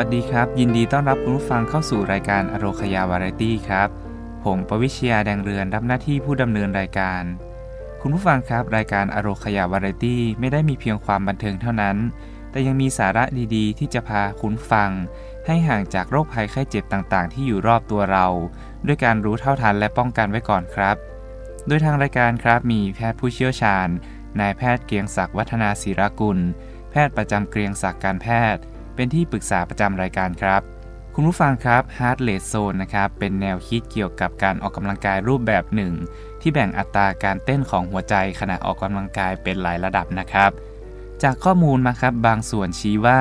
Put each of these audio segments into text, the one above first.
สวัสดีครับ ยินดีต้อนรับคุณผู้ฟังเข้าสู่รายการอโรคยาวาไรตี้ครับ ผมประวิชยาแดงเรือนรับหน้าที่ผู้ดำเนินรายการ คุณผู้ฟังครับ รายการอโรคยาวาไรตี้ไม่ได้มีเพียงความบันเทิงเท่านั้น แต่ยังมีสาระดีๆ ที่จะพาคุณฟัง ให้ห่างจากโรคภัยไข้เจ็บต่างๆ ที่อยู่รอบตัวเรา ด้วยการรู้เท่าทันและป้องกันไว้ก่อนครับ โดยทางรายการครับมีแพทย์ผู้เชี่ยวชาญนายแพทย์เกียงศักดิ์วัฒนาศิรกุล แพทย์ประจำเกรียงศักดิ์การแพทย์ เป็นที่ปรึกษาประจำรายการครับ คุณผู้ฟังครับ Heart Rate Zone นะครับเป็นแนวคิดเกี่ยวกับการออกกำลังกายรูปแบบหนึ่ง ที่แบ่งอัตราการเต้นของหัวใจขณะออกกำลังกายเป็นหลายระดับนะครับ จากข้อมูลมาครับบางส่วนชี้ว่า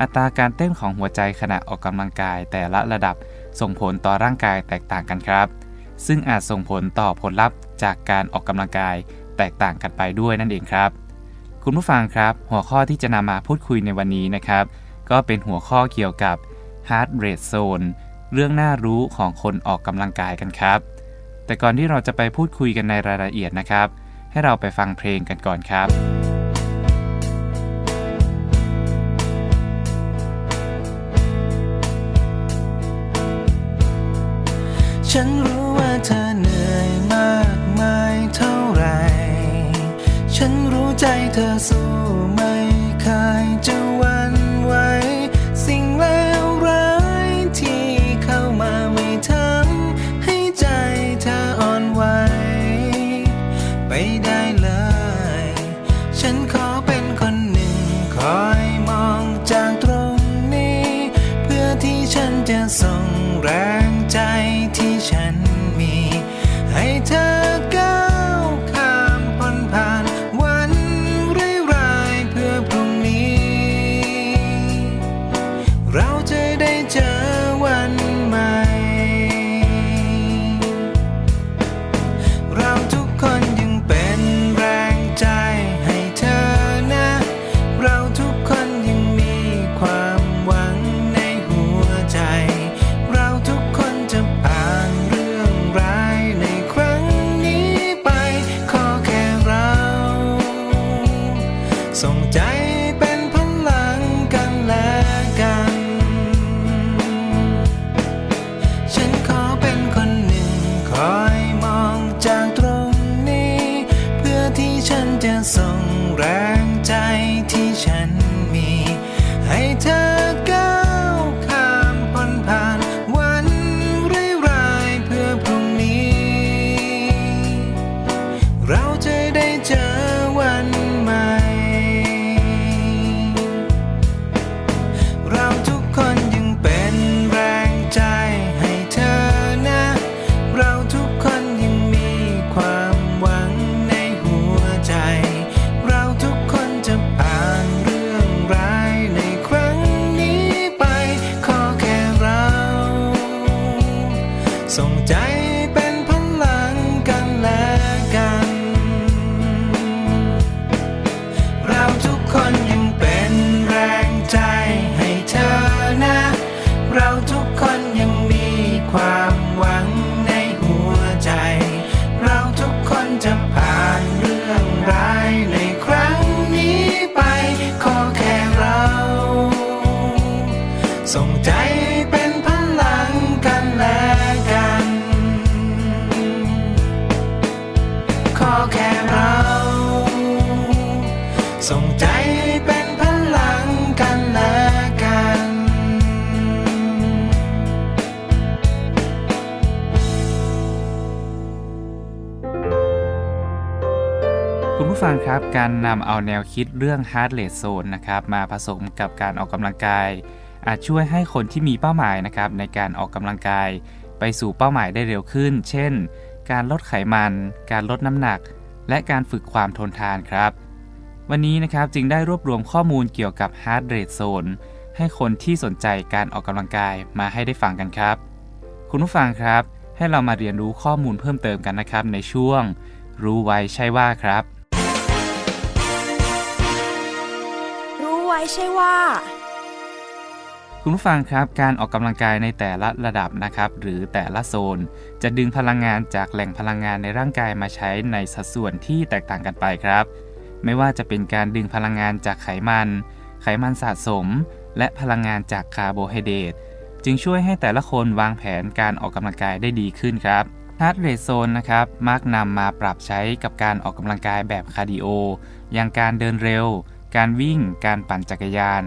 อัตราการเต้นของหัวใจขณะออกกำลังกายแต่ละระดับส่งผลต่อร่างกายแตกต่างกันครับ ซึ่งอาจส่งผลต่อผลลัพธ์จากการออกกำลังกายแตกต่างกันไปด้วยนั่นเองครับ คุณผู้ฟังครับ หัวข้อที่จะนำมาพูดคุยในวันนี้นะครับ ก็เป็นหัวข้อเกี่ยวกับ Heart Rate Zone เรื่องน่ารู้ของคนออกกำลังกายกันครับ แต่ก่อนที่เราจะไปพูดคุยกันในรายละเอียดนะครับ ให้เราไปฟังเพลงกันก่อนครับฉันรู้ว่าเธอเหนื่อยมากมายเท่าไหรฉันรู้ใจเธอสู้ไม่เคยจะวัน การนำเอาแนวคิดเรื่อง Heart Rate Zone นะครับมาผสมกับการออกกำลังกาย อาจช่วยให้คนที่มีเป้าหมายนะครับในการออกกำลังกาย ไปสู่เป้าหมายได้เร็วขึ้น เช่น การลดไขมัน การลดน้ำหนัก และการฝึกความทนทานครับ วันนี้นะครับจึงได้รวบรวมข้อมูลเกี่ยวกับ Heart Rate Zone ให้คนที่สนใจการออกกำลังกายมาให้ได้ฟังกันครับ คุณผู้ฟังครับ ให้เรามาเรียนรู้ข้อมูลเพิ่มเติมกันนะครับในช่วง รู้ไว้ใช่ว่าครับ ใช่ว่า คุณผู้ฟังครับการออกกำลังกายในแต่ละระดับนะครับ หรือแต่ละโซน จะดึงพลังงานจากแหล่งพลังงานในร่างกายมาใช้ในสัดส่วนที่แตกต่างกันไปครับ ไม่ว่าจะเป็นการดึงพลังงานจากไขมัน ไขมันสะสม และพลังงานจากคาร์โบไฮเดรตจึงช่วยให้แต่ละคนวางแผนการออกกำลังกายได้ดีขึ้นครับ Heart Rate Zone นะครับมักนำมาปรับใช้กับการออกกำลังกายแบบคาร์ดิโออย่างการเดินเร็ว การวิ่ง การปั่นจักรยาน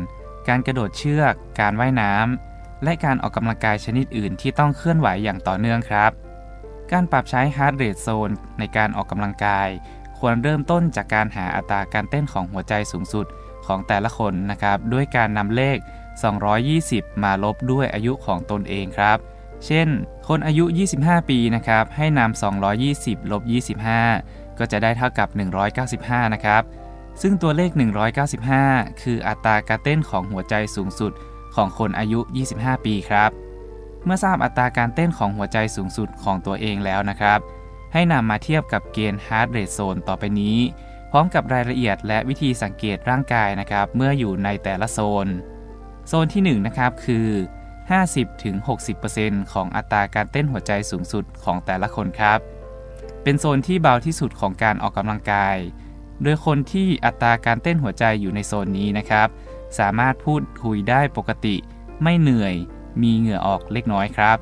การกระโดดเชือก การว่ายน้ำ และการออกกำลังกายชนิดอื่นที่ต้องเคลื่อนไหวอย่างต่อเนื่องครับ การปรับใช้ Heart Rate Zone ในการออกกำลังกาย ควรเริ่มต้นจากการหาอัตราการเต้นของหัวใจสูงสุดของแต่ละคนนะครับ ด้วยการนำเลข 220 มาลบด้วยอายุของตนเองครับ เช่น คนอายุ 25 ปีนะครับ ให้นำ220 ลบ 25 ก็จะได้เท่ากับ 195 นะครับ ซึ่งตัวเลข 195 คืออัตราการเต้นของหัวใจสูงสุดของคนอายุ 25 ปีครับ เมื่อทราบอัตราการเต้นของหัวใจสูงสุดของตัวเองแล้วนะครับ ให้นำมาเทียบกับเกณฑ์ Heart Rate Zone ต่อไปนี้ พร้อมกับรายละเอียดและวิธีสังเกตร่างกายนะครับ เมื่ออยู่ในแต่ละโซน โซนที่ 1 นะครับคือ 50-60%ของอัตราการเต้นหัวใจสูงสุดของแต่ละคนครับ เป็นโซนที่เบาที่สุดของการออกกำลังกาย โดยคนที่อัตราการเต้นหัวใจอยู่ในโซนนี้นะครับ สามารถพูดคุยได้ปกติ ไม่เหนื่อย มีเหงื่อออกเล็กน้อยครับ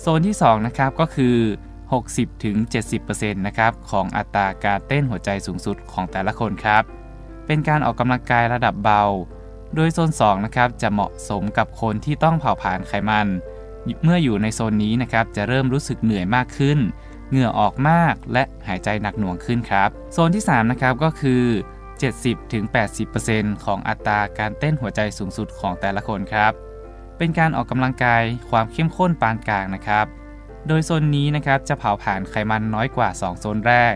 โซนที่ 2 นะครับก็คือ 60-70%นะครับของอัตราการเต้นหัวใจสูงสุดของแต่ละคนครับ เป็นการออกกำลังกายระดับเบา โดยโซน2นะครับจะเหมาะสมกับคนที่ต้องเผาผลาญไขมัน เมื่ออยู่ในโซนนี้นะครับจะเริ่มรู้สึกเหนื่อยมากขึ้น เหงื่อออกมากและหายใจหนักหน่วงขึ้นครับ โซนที่ 3 นะครับก็คือ 70-80%ของอัตราการเต้นหัวใจสูงสุดของแต่ละคนครับ เป็นการออกกำลังกายความเข้มข้นปานกลางนะครับ โดยโซนนี้นะครับจะเผาผลาญไขมันน้อยกว่า 2 โซนแรก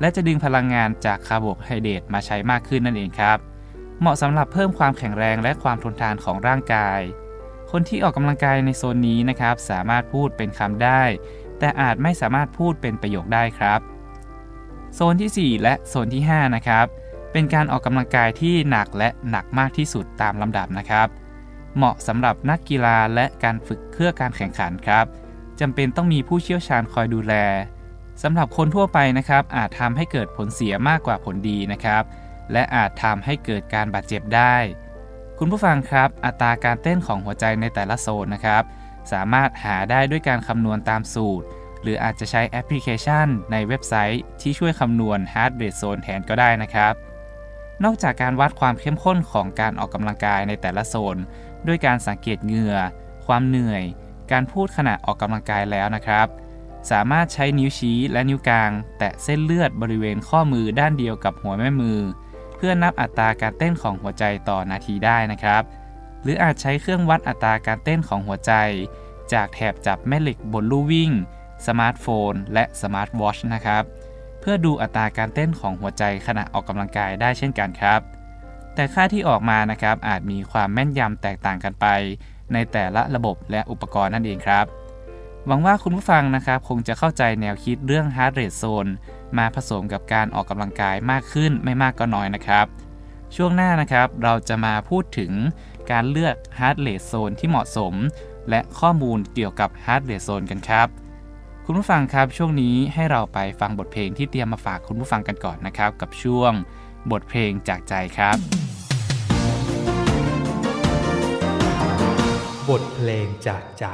และจะดึงพลังงานจากคาร์โบไฮเดรตมาใช้มากขึ้นนั่นเองครับ เหมาะสำหรับเพิ่มความแข็งแรงและความทนทานของร่างกาย คนที่ออกกำลังกายในโซนนี้นะครับสามารถพูดเป็นคำได้ แต่อาจไม่สามารถพูดเป็นประโยคได้ครับ โซนที่ 4 และโซนที่ 5 นะครับ เป็นการออกกำลังกายที่หนักและหนักมากที่สุดตามลำดับนะครับ เหมาะสำหรับนักกีฬาและการฝึกเพื่อการแข่งขันครับจำเป็นต้องมีผู้เชี่ยวชาญคอยดูแลสำหรับคนทั่วไปนะครับ อาจทำให้เกิดผลเสียมากกว่าผลดีนะครับ และอาจทำให้เกิดการบาดเจ็บได้ คุณผู้ฟังครับ อัตราการเต้นของหัวใจในแต่ละโซนนะครับ สามารถหาได้ด้วยการคำนวณตามสูตร หรืออาจจะใช้แอปพลิเคชันในเว็บไซต์ที่ช่วยคำนวณ Heart Rate Zone แทนก็ได้นะครับ นอกจากการวัดความเข้มข้นของการออกกำลังกายในแต่ละโซน ด้วยการสังเกตเหงื่อ ความเหนื่อย การพูดขณะออกกำลังกายแล้วนะครับ สามารถใช้นิ้วชี้และนิ้วกลาง แตะเส้นเลือดบริเวณข้อมือด้านเดียวกับหัวแม่มือ เพื่อนับอัตราการเต้นของหัวใจต่อนาทีได้นะครับ หรืออาจใช้เครื่องวัดอัตราการเต้นของหัวใจ จากแถบจับแม่เหล็กบนลู่วิ่ง สมาร์ทโฟน และสมาร์ทวอชนะครับ เพื่อดูอัตราการเต้นของหัวใจขณะออกกำลังกายได้เช่นกันครับ แต่ค่าที่ออกมานะครับอาจมีความแม่นยำแตกต่างกันไป ในแต่ละระบบและอุปกรณ์นั่นเองครับ หวังว่าคุณผู้ฟังนะครับคงจะเข้าใจแนวคิดเรื่อง Heart Rate Zone มาผสมกับการออกกำลังกายมากขึ้นไม่มากก็น้อยนะครับ ช่วงหน้านะครับเราจะมาพูดถึง การเลือก Heart Rate Zone ที่เหมาะสม และข้อมูลเกี่ยวกับ Heart Rate Zone กันครับ คุณผู้ฟังครับช่วงนี้ให้เราไปฟังบทเพลงที่เตรียมมาฝากคุณผู้ฟังกันก่อนนะครับ กับช่วงบทเพลงจากใจครับ บทเพลงจากใจ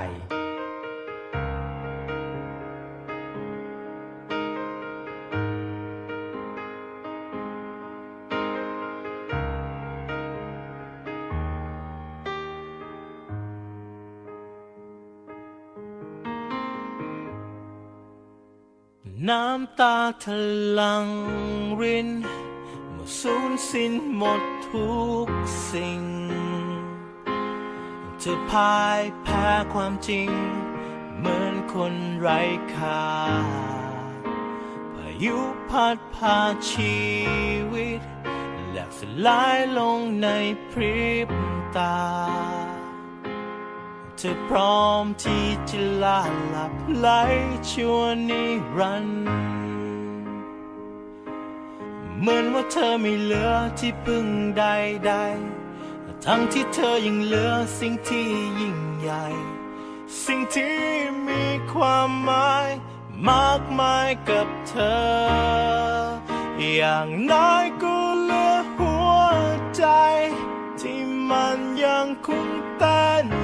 น้ำตาทะลังรินเมื่อสูญสิ้นหมดทุกสิ่งเธอพ่ายแพ้ความจริง เหมือนคนไร้ค่าพายุพัดพาชีวิตแหลกสลายลงในพริบตา ธอพร้อมที่จะลาหลับไหลชั่วนิรันดร์เหมือนว่าเธอไม่เหลือที่พึ่งใดๆ ทั้งที่เธอยังเหลือสิ่งที่ยิ่งใหญ่ สิ่งที่มีความหมายมากมายกับเธอ อย่างน้อยก็เหลือหัวใจ ที่มันยังคงเต้น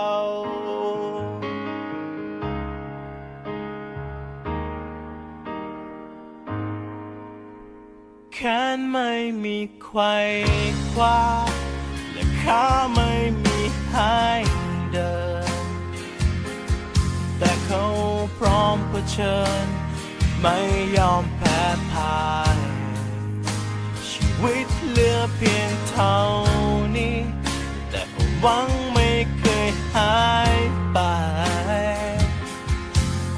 แขนไม่มีไขว้คว้าและขาไม่มีให้เดิน แต่เขาพร้อมเผชิญ ไม่ยอมแพ้พ่าย ชีวิตเหลือเพียงเท่านี้ แต่ความหวังไม่เคยหายไป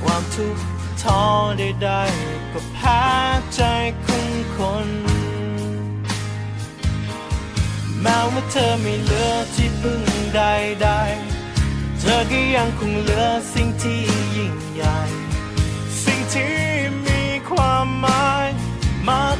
ความทุกข์ท้อใดๆก็แพ้ใจของ คน แม้ว่าเธอไม่เหลือที่พึ่งใดๆ เธอก็ยังคงเหลือสิ่งที่ยิ่งใหญ่ สิ่งที่มีความหมายมาก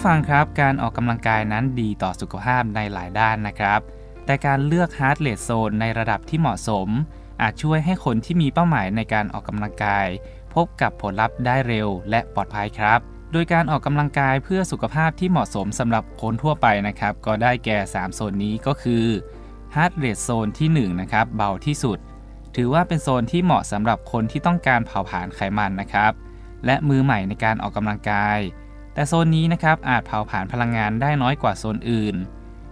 ผู้ฟังครับ การออกกำลังกายนั้นดีต่อสุขภาพในหลายด้านนะครับ แต่การเลือกฮาร์ดเรทโซนในระดับที่เหมาะสม อาจช่วยให้คนที่มีเป้าหมายในการออกกำลังกาย พบกับผลลัพธ์ได้เร็วและปลอดภัยครับ โดยการออกกำลังกายเพื่อสุขภาพที่เหมาะสมสำหรับคนทั่วไปนะครับ ก็ได้แก่ 3 โซนนี้ก็คือฮาร์ดเรทโซนที่1นะครับเบาที่สุด ถือว่าเป็นโซนที่เหมาะสำหรับคนที่ต้องการเผาผลาญไขมันนะครับ และมือใหม่ในการออกกำลังกาย แต่โซนนี้นะครับอาจเผาผลาญพลังงานได้น้อยกว่าโซนอื่น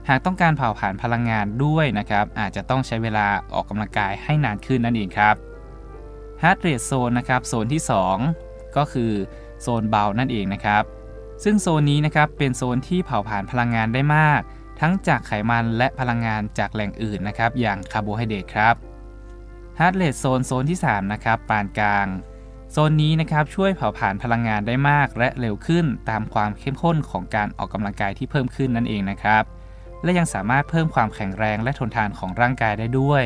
หากต้องการเผาผลาญพลังงานด้วยนะครับอาจจะต้องใช้เวลาออกกำลังกายให้นานขึ้นนั่นเองครับ Heart Rate Zone นะครับโซนที่ 2 ก็คือโซนเบานั่นเองนะครับ ซึ่งโซนนี้นะครับเป็นโซนที่เผาผลาญพลังงานได้มาก ทั้งจากไขมันและพลังงานจากแหล่งอื่นนะครับอย่างคาร์โบไฮเดรตครับ Heart Rate Zone โซนที่3นะครับปานกลาง โซนนี้นะครับช่วยเผาผลาญพลังงานได้มากและเร็วขึ้นตามความเข้มข้นของการออกกำลังกายที่เพิ่มขึ้นนั่นเองนะครับ และยังสามารถเพิ่มความแข็งแรงและทนทานของร่างกายได้ด้วย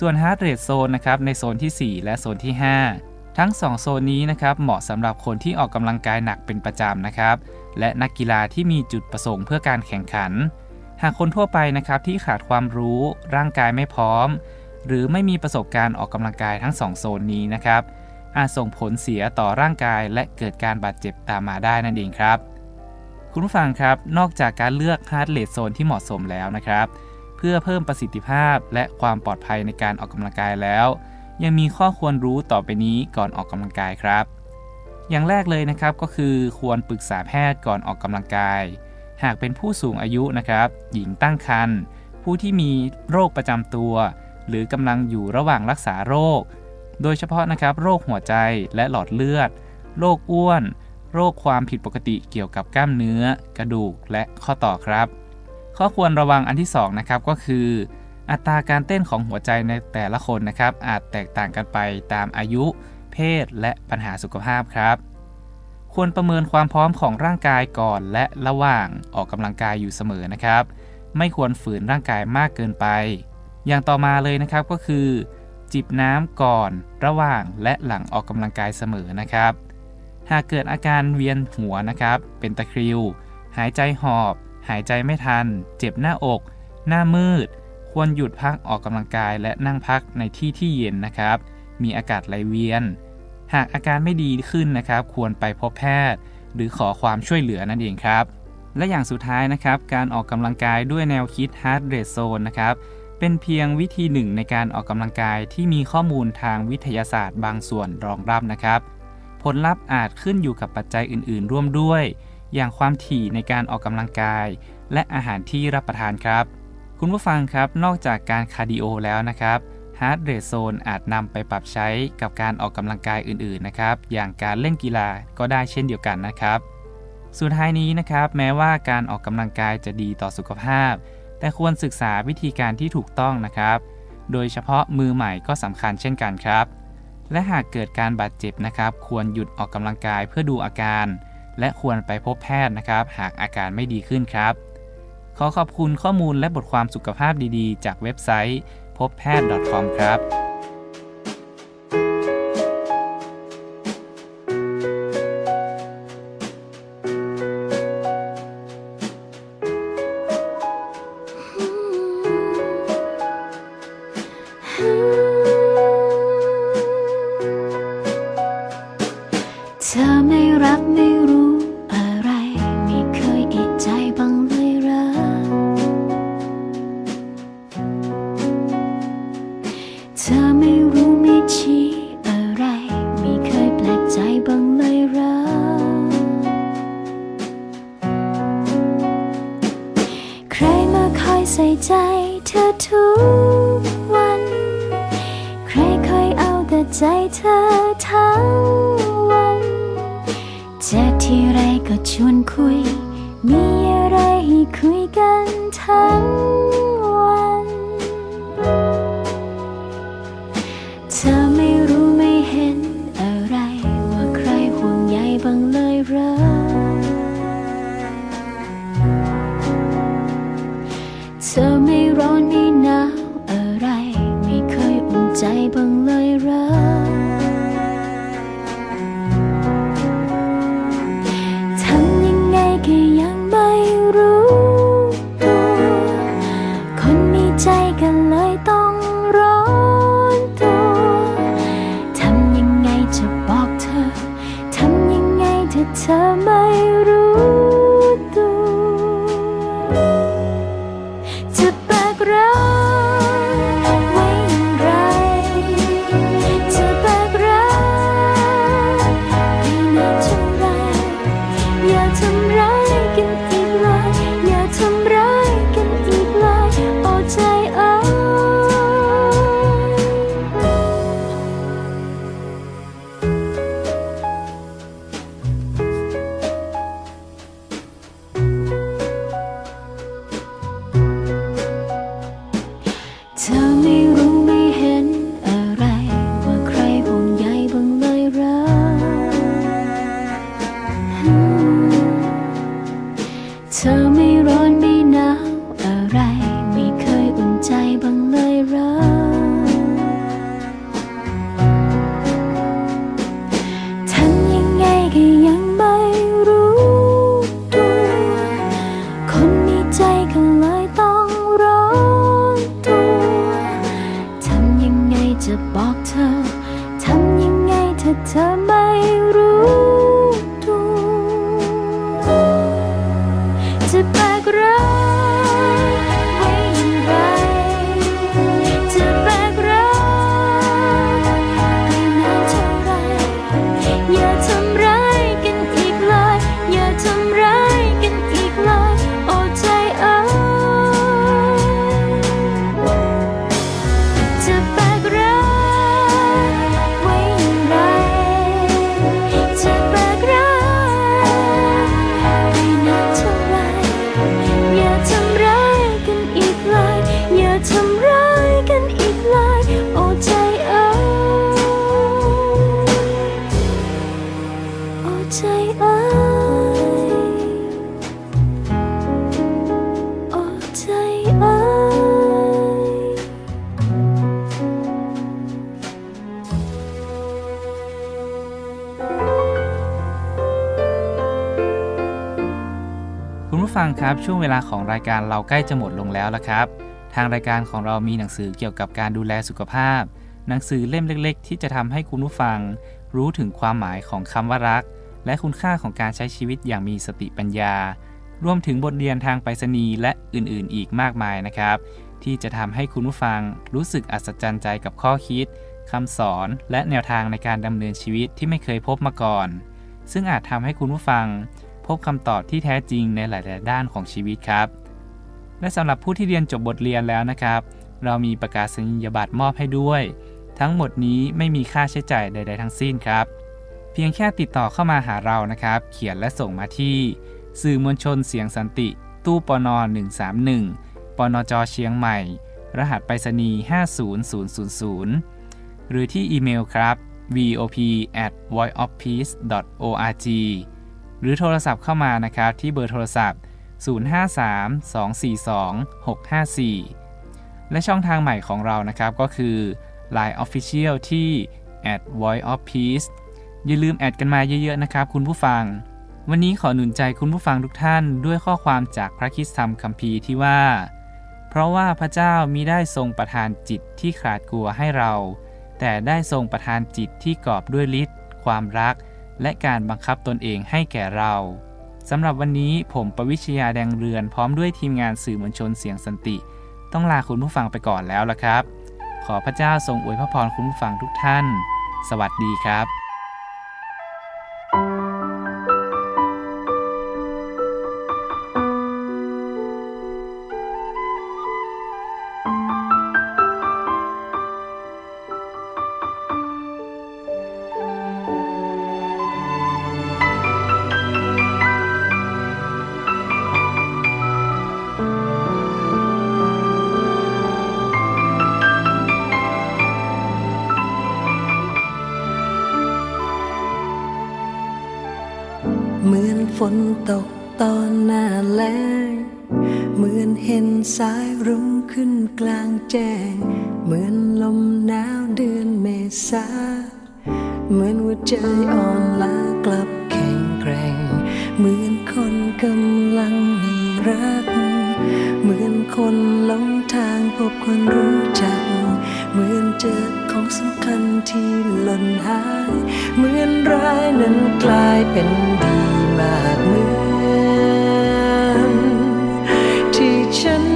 ส่วน Heart Rate Zone นะครับในโซนที่ 4 และโซนที่ 5 ทั้ง 2 โซนนี้นะครับเหมาะสำหรับคนที่ออกกำลังกายหนักเป็นประจำนะครับ และนักกีฬาที่มีจุดประสงค์เพื่อการแข่งขัน หากคนทั่วไปนะครับที่ขาดความรู้ ร่างกายไม่พร้อม หรือไม่มีประสบการณ์ออกกำลังกายทั้ง 2 โซนนี้นะครับ อาจส่งผลเสียต่อร่างกาย และเกิดการบาดเจ็บตามมาได้นั่นเองครับ คุณผู้ฟังครับ นอกจากการเลือกฮาร์ดเรทโซนที่เหมาะสมแล้วนะครับ เพื่อเพิ่มประสิทธิภาพและความปลอดภัยในการออกกำลังกายแล้ว ยังมีข้อควรรู้ต่อไปนี้ก่อนออกกำลังกายครับ อย่างแรกเลยนะครับก็คือควรปรึกษาแพทย์ก่อนออกกำลังกาย หากเป็นผู้สูงอายุนะครับ หญิงตั้งครรภ์ผู้ที่มีโรคประจำตัว หรือกำลังอยู่ระหว่างรักษาโรค โดยเฉพาะนะครับโรคหัวใจและหลอดเลือด โรคอ้วน โรคความผิดปกติเกี่ยวกับกล้ามเนื้อ กระดูกและข้อต่อครับ ข้อควรระวังอันที่สองนะครับก็คือ อัตราการเต้นของหัวใจในแต่ละคนนะครับ อาจแตกต่างกันไปตามอายุ เพศ และปัญหาสุขภาพครับ ควรประเมินความพร้อมของร่างกายก่อนและระหว่างออกกำลังกายอยู่เสมอนะครับ ไม่ควรฝืนร่างกายมากเกินไป อย่างต่อมาเลยนะครับก็คือ จิบน้ำก่อน ระหว่างและหลังออกกำลังกายเสมอนะครับ หากเกิดอาการเวียนหัวนะครับ เป็นตะคริว หายใจหอบ หายใจไม่ทัน เจ็บหน้าอก หน้ามืด ควรหยุดพักออกกำลังกายและนั่งพักในที่ที่เย็นนะครับ มีอากาศไหลเวียน หากอาการไม่ดีขึ้นนะครับ ควรไปพบแพทย์ หรือขอความช่วยเหลือนั่นเองครับและอย่างสุดท้ายนะครับ การออกกำลังกายด้วยแนวคิด Heart Rate Zone นะครับ เป็นเพียงวิธีหนึ่งในการออกกำลังกายที่มีข้อมูลทางวิทยาศาสตร์บางส่วนรองรับนะครับ ผลลัพธ์อาจขึ้นอยู่กับปัจจัยอื่น ๆ ร่วมด้วย อย่างความถี่ในการออกกำลังกาย และอาหารที่รับประทานครับ คุณผู้ฟังครับนอกจากการคาร์ดิโอแล้วนะครับ Heart Rate Zone อาจนำไปปรับใช้กับการออกกำลังกายอื่น ๆ นะครับ อย่างการเล่นกีฬาก็ได้เช่นเดียวกันนะครับ สุดท้ายนี้นะครับ แม้ว่าการออกกำลังกายจะดีต่อสุขภาพ แต่ควรศึกษาวิธีการที่ถูกต้องนะครับ โดยเฉพาะมือใหม่ก็สำคัญเช่นกันครับ และหากเกิดการบาดเจ็บนะครับ ควรหยุดออกกำลังกายเพื่อดูอาการ และควรไปพบแพทย์นะครับ หากอาการไม่ดีขึ้นครับ ขอขอบคุณข้อมูลและบทความสุขภาพดีๆ จากเว็บไซต์ พบแพทย์ .com ครับ บอกเธอ ทำยังไงถ้าเธอมา คุณผู้ฟังครับช่วงเวลาของรายการเราใกล้จะหมดลงแล้วละครับ ทางรายการของเรามีหนังสือเกี่ยวกับการดูแลสุขภาพ หนังสือเล่มเล็ก ๆ ที่จะทำให้คุณผู้ฟังรู้ถึงความหมายของคำว่ารัก และคุณค่าของการใช้ชีวิตอย่างมีสติปัญญา รวมถึงบทเรียนทางไปรษณีย์และอื่นๆ อีกมากมายนะครับ ที่จะทำให้คุณผู้ฟังรู้สึกอัศจรรย์ใจกับข้อคิดคำสอนและแนวทางในการดำเนินชีวิตที่ไม่เคยพบมาก่อน ซึ่งอาจทำให้คุณผู้ฟัง พบคำตอบที่แท้จริงในหลาย ๆ ด้านของชีวิตครับ และสำหรับผู้ที่เรียนจบบทเรียนแล้วนะครับ เรามีประกาศนียบัตรมอบให้ด้วย ทั้งหมดนี้ไม่มีค่าใช้จ่ายใด ๆ ทั้งสิ้นครับ เพียงแค่ติดต่อเข้ามาหาเรานะครับ เขียนและส่งมาที่ สื่อมวลชนเสียงสันติ ตู้ปน131ปนจเชียงใหม่ รหัสไปรษณีย์50000 หรือที่อีเมลครับ vop at voiceofpeace org หรือโทรศัพท์เข้ามานะครับที่เบอร์โทรศัพท์ 053-242-654 และช่องทางใหม่ของเรานะครับก็คือ Line Official ที่ at voice of peace อย่าลืมแอดกันมาเยอะๆนะครับคุณผู้ฟัง วันนี้ขอหนุนใจคุณผู้ฟังทุกท่านด้วยข้อความจากพระคริสตธรรมคัมภีร์ที่ว่า เพราะว่าพระเจ้ามิได้ทรงประทานจิตที่ขาดกลัวให้เรา แต่ได้ทรงประทานจิตที่กอบด้วยฤทธิ์ความรัก และการบังคับตนเองให้แก่เราสำหรับวันนี้ผมประวิชยาแดงเรือนพร้อมด้วยทีมงานสื่อมวลชนเสียงสันติ ต้องลาคุณผู้ฟังไปก่อนแล้วละครับ ขอพระเจ้าทรงอวยพระพรคุณผู้ฟังทุกท่าน สวัสดีครับ ห็นสายรุ้งขึ้นกลางแจ้ง เหมือนลมหนาวเดือนเมษา เหมือนหัวใจอ่อนล้ากลับแข็งแกร่ง เหมือนคนกำลังมีรัก เหมือนคนหลงทางพบคนรู้จัก เหมือนเจอของสำคัญที่หล่นหาย เหมือนร้ายนั้นกลายเป็นดีมากเหมือน ที่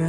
ว่